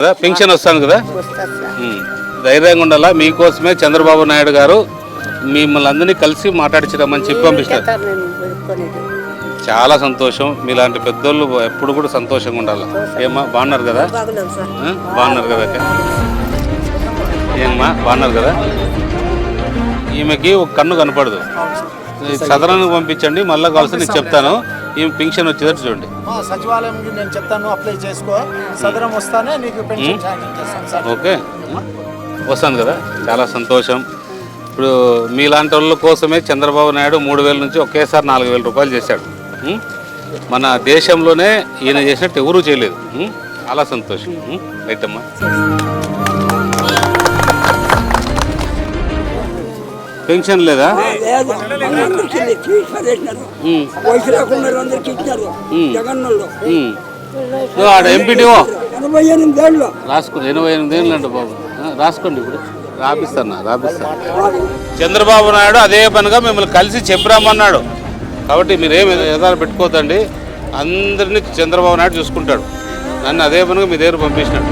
కదా? పెన్షన్ వస్తాను కదా. ధైర్యంగా ఉండాలా? మీకోసమే చంద్రబాబు నాయుడు గారు మిమ్మల్ని అందరినీ కలిసి మాట్లాడించడమని చెప్పి పంపిస్తారు. చాలా సంతోషం. మీలాంటి పెద్దోళ్ళు ఎప్పుడు కూడా సంతోషంగా ఉండాలి? ఏమ్మా బాగున్నారు కదా? బాగున్నారు కదా? ఏమ్మా బాగున్నారు కదా? ఈమెకి ఒక కన్ను కనపడదు. ఈ సదరానికి పంపించండి మళ్ళీ కలిసి నేను చెప్తాను. ఈమె పింఛన్ వచ్చేటట్టు చూడండి. ఆ, సచివాలయంకి నేను చెప్తాను అప్లై చేసుకో. సదరం వస్తానే నీకు పెన్షన్ సార్. ఓకే. వస్తాను కదా. చాలా సంతోషం. ఇప్పుడు మీలాంటి వాళ్ళ కోసమే చంద్రబాబు నాయుడు మూడు వేల నుంచి ఒకేసారి నాలుగు వేల రూపాయలు చేశాడు? మన దేశంలోనే ఈయన చేసినట్టు ఎవరూ చేయలేదు? చాలా సంతోషం. ఉం? పెన్షన్ లేదా? లేదు. అందరికి తీసి పడేసినారు ఉం. వయసు లేకుండా అందరికి ఇచ్చినారు. జగన్ వాళ్ళు ఉం. ఇదిగో ఆడ ఎంపీటీఓ. ఎనభై ఎనిమిది ఏళ్ళు. రాసుకోండి ఎనభై ఎనిమిది ఏళ్ళు అండి బాబు. రాసుకోండి ఇప్పుడు. రాపిస్తాను రాపిస్తాను. చంద్రబాబు నాయుడు అదే పనిగా మిమ్మల్ని కలిసి చెప్పిరామన్నాడు. కాబట్టి మీరేం ఎదాలు పెట్టుకోవద్దండి. అందరినీ చంద్రబాబు నాయుడు చూసుకుంటాడు. నన్ను అదే పనిగా మీ దగ్గర పంపించినాడు